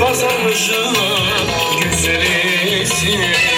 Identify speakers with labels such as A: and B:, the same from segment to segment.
A: basarmışım güzel esine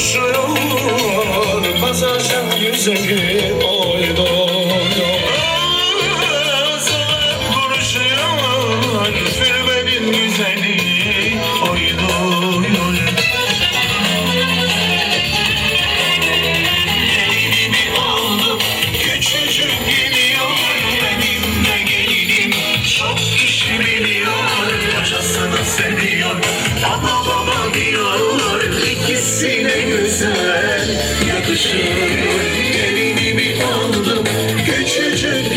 A: Koşuyor bazen yüzü yakışır. Gelinimi aldım küçücük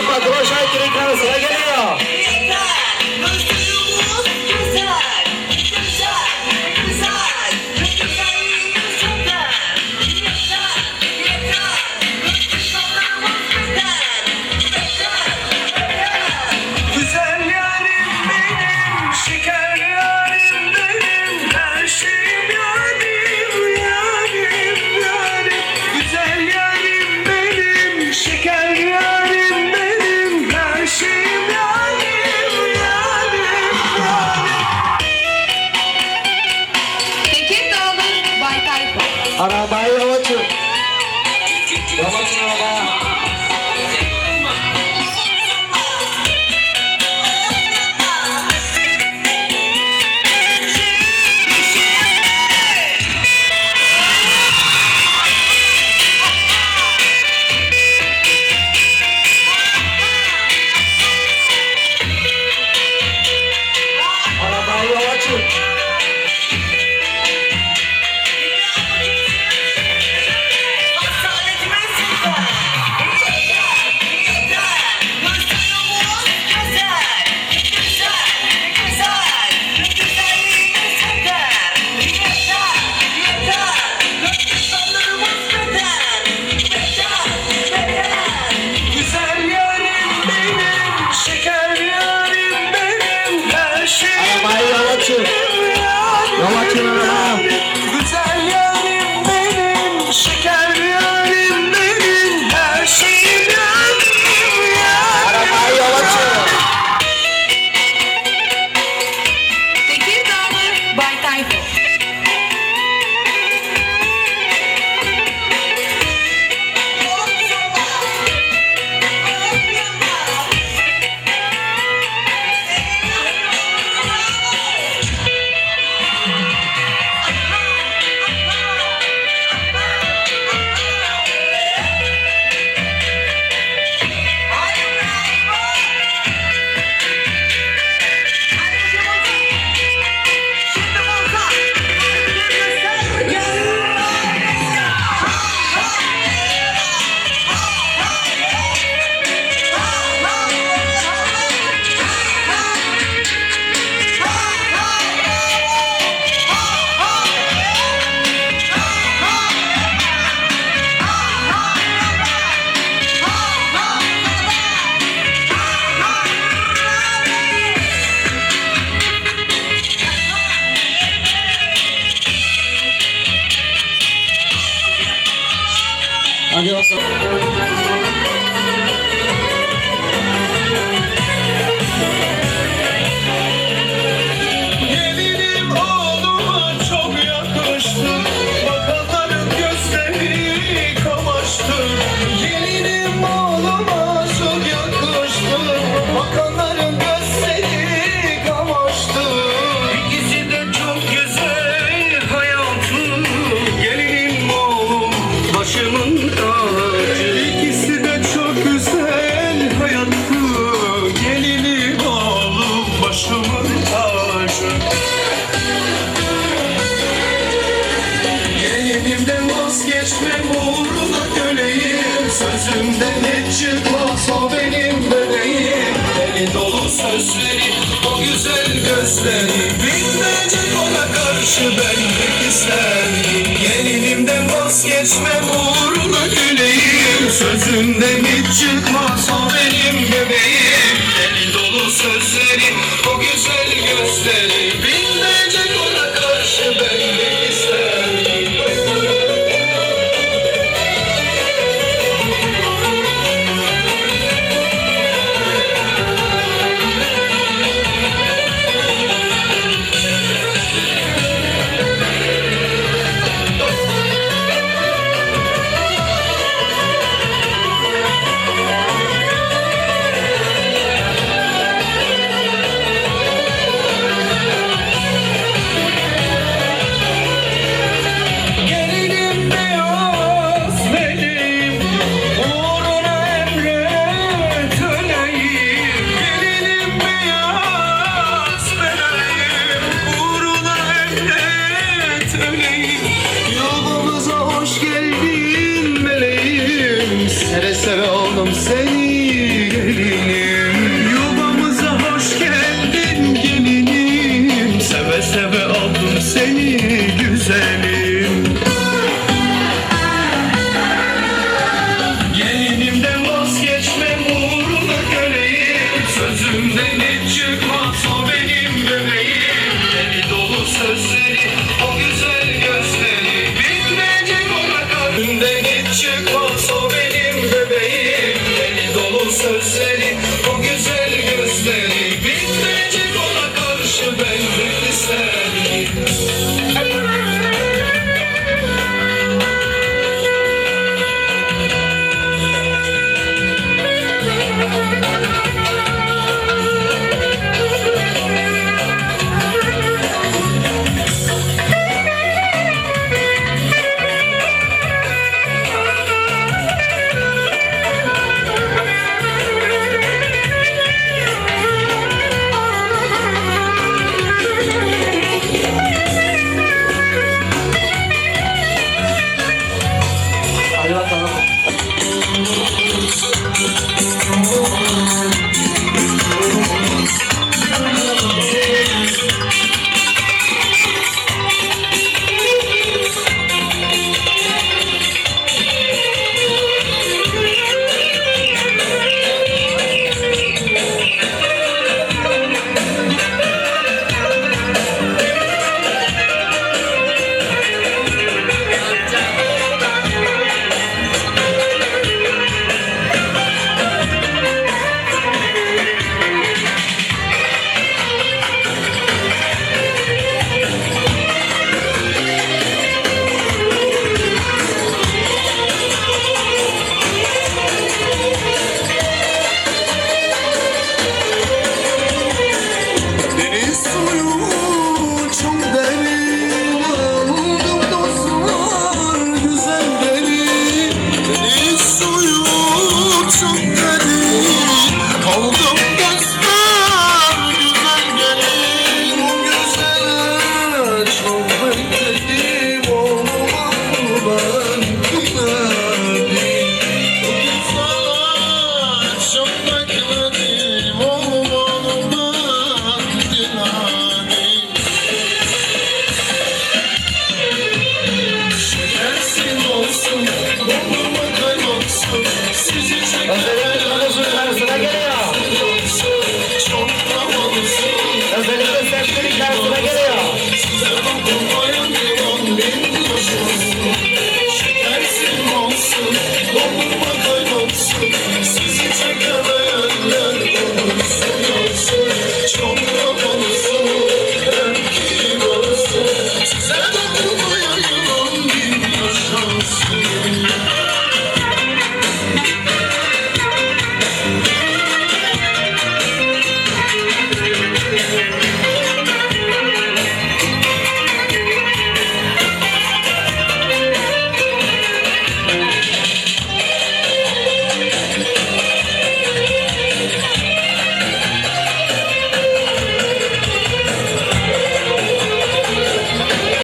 B: Pagou, já entrou em casa, vai ganhar.
A: sesleri. Bitmeyecek ona karşı ben benlik hisleri Yeniliğimden vazgeçmem uğruna güleyim Sözünden hiç çıkmaz haberi